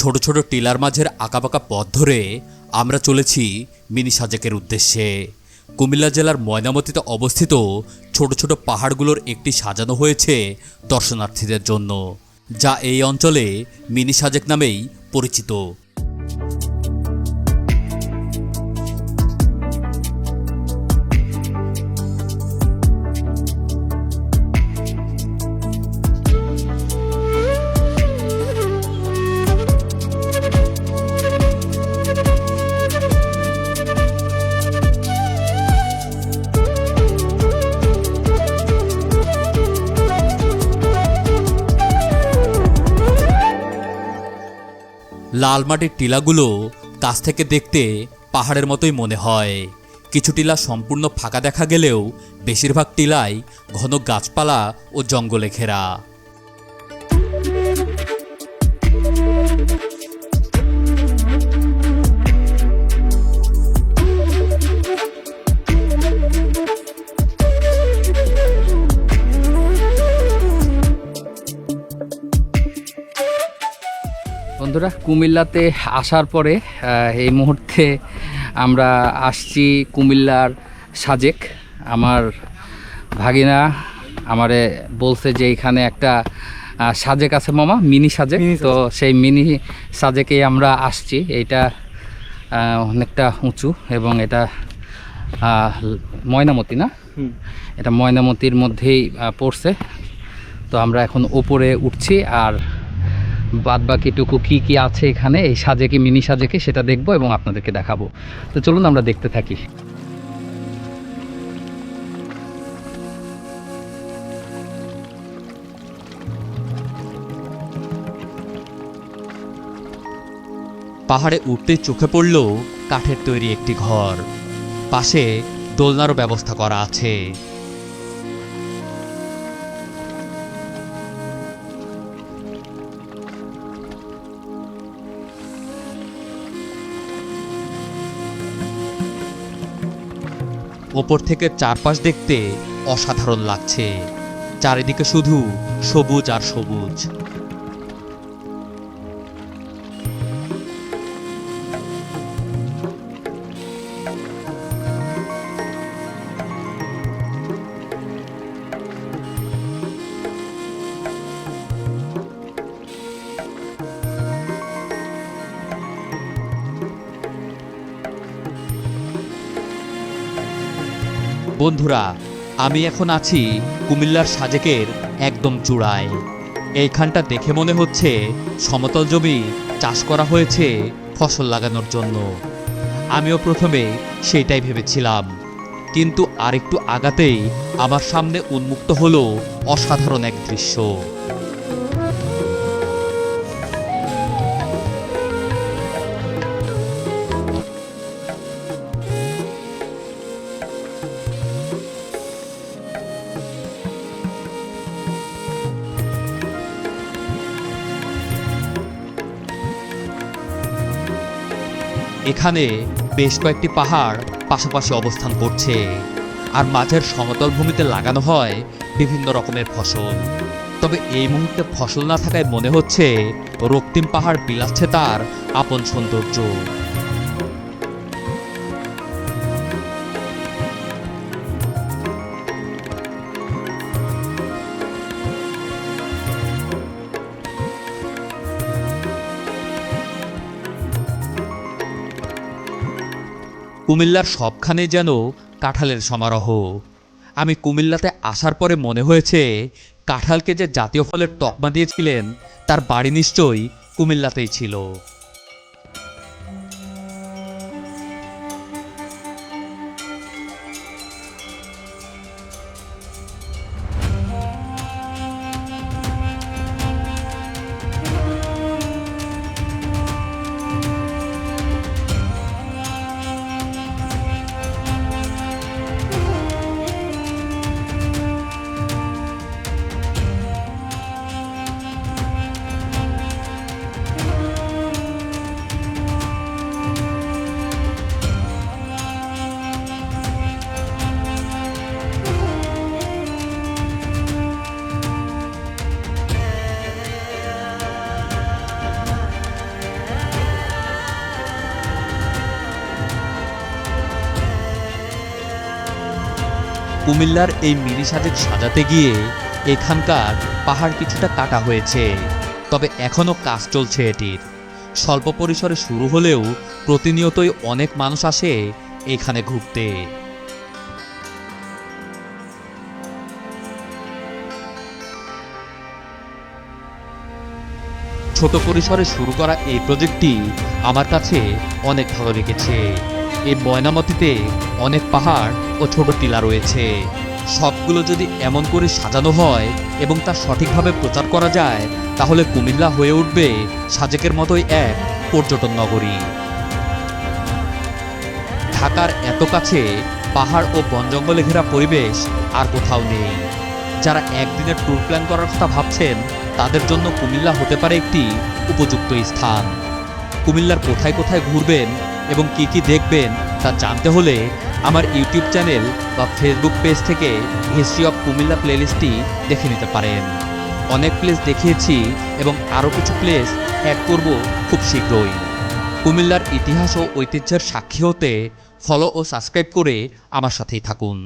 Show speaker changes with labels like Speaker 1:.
Speaker 1: ছোট ছোট টিলার মাঝের আঁকাবাঁকা পথ ধরে আমরা চলেছি মিনি সাজেকের উদ্দেশ্যে। কুমিল্লা জেলার ময়নামতিতে অবস্থিত ছোট ছোট পাহাড়গুলোর একটি সাজানো হয়েছে দর্শনার্থীদের জন্য, যা এই অঞ্চলে মিনি সাজেক নামেই পরিচিত। লাল মাটির টিলাগুলো কাছ থেকে দেখতে পাহাড়ের মতোই মনে হয়। কিছু টিলা সম্পূর্ণ ফাঁকা দেখা গেলেও বেশিরভাগ টিলাই ঘন গাছপালা ও জঙ্গলে ঘেরা।
Speaker 2: বন্ধুরা কুমিল্লাতে আসার পরে এই মুহূর্তে আমরা আসছি কুমিল্লার সাজেক। আমার ভাগিনা আমারে বলছে যে এখানে একটা সাজেক আছে মামা মিনি সাজেক। তো সেই মিনি সাজেকেই আমরা আসছি। এইটা অনেকটা উঁচু এবং এটা ময়নামতি না? এটা ময়নামতির মধ্যেই পড়ছে। তো আমরা এখন ওপরে উঠছি আর বাদ বাকিটুকু কী কী আছে এখানে? এই সাজেকে, মিনি সাজেকে সেটা দেখব এবং আপনাদেরকে দেখাবো। তো চলুন আমরা দেখতে থাকি।
Speaker 1: পাহাড়ে উঠতে চোখে পড়ল কাঠের তৈরি একটি ঘর। পাশে দোলনারও ব্যবস্থা করা আছে। ওপর থেকে চারপাশ দেখতে অসাধারণ লাগছে। চারিদিকে শুধু সবুজ আর সবুজ। বন্ধুরা, আমি এখন আছি কুমিল্লার সাজেকের একদম চূড়ায়। এইখানটা দেখে মনে হচ্ছে সমতল জমি চাষ করা হয়েছে ফসল লাগানোর জন্য। আমিও প্রথমে সেটাই ভেবেছিলাম। কিন্তু আরেকটু আগাতেই আমার সামনে উন্মুক্ত হলো অসাধারণ এক দৃশ্য। এখানে বেশ কয়েকটি পাহাড় পাশাপাশি অবস্থান করছে। আর মাঝের সমতল ভূমিতে লাগানো হয় বিভিন্ন রকমের ফসল। তবে এই মুহূর্তে ফসল না থাকায় মনে হচ্ছে রক্তিম পাহাড় বিলাচ্ছে তার আপন সৌন্দর্য। কুমিল্লার সবখানে যেন কাঁঠালের সমারোহ। আমি কুমিল্লাতে আসার পরে মনে হয়েছে, কাঁঠালকে যে জাতীয় ফলের তকমা দিয়েছিলেন, তার বাড়ি নিশ্চয়ই কুমিল্লাতেই ছিল। কুমিল্লার এই মিনি সাজেক সাজাতে গিয়ে এখানকার পাহাড় কিছুটা কাটা হয়েছে। তবে এখনও কাজ চলছে এটির। স্বল্প পরিসরে শুরু হলেও প্রতিনিয়তই অনেক মানুষ আসে এখানে ঘুরতে। ছোট পরিসরে শুরু করা এই প্রজেক্টটি আমার কাছে অনেক ভালো লেগেছে। এই ময়নামতিতে অনেক পাহাড় ও ছোট টিলা রয়েছে। সবগুলো যদি এমন করে সাজানো হয় এবং তা সঠিকভাবে প্রচার করা যায়, তাহলে কুমিল্লা হয়ে উঠবে সাজেকের মতোই এক পর্যটন নগরী। ঢাকার এত কাছে পাহাড় ও বন জঙ্গলে ঘেরা পরিবেশ আর কোথাও নেই। যারা একদিনের ট্যুর প্ল্যান করার কথা ভাবছেন, তাদের জন্য কুমিল্লা হতে পারে একটি উপযুক্ত স্থান। কুমিল্লার কোথায় কোথায় ঘুরবেন এবং কি কি দেখবেন তা জানতে হলে আমার ইউটিউব চ্যানেল বা ফেসবুক পেজ থেকে হিস্ট্রি অফ কুমিল্লা প্লেলিস্টটি দেখে নিতে পারেন। অনেক প্লেস দেখিয়েছি এবং আরও কিছু প্লেস অ্যাড করব খুব শীঘ্রই। কুমিল্লার ইতিহাস ও ঐতিহ্যের সাক্ষী হতে ফলো ও সাবস্ক্রাইব করে আমার সাথেই থাকুন।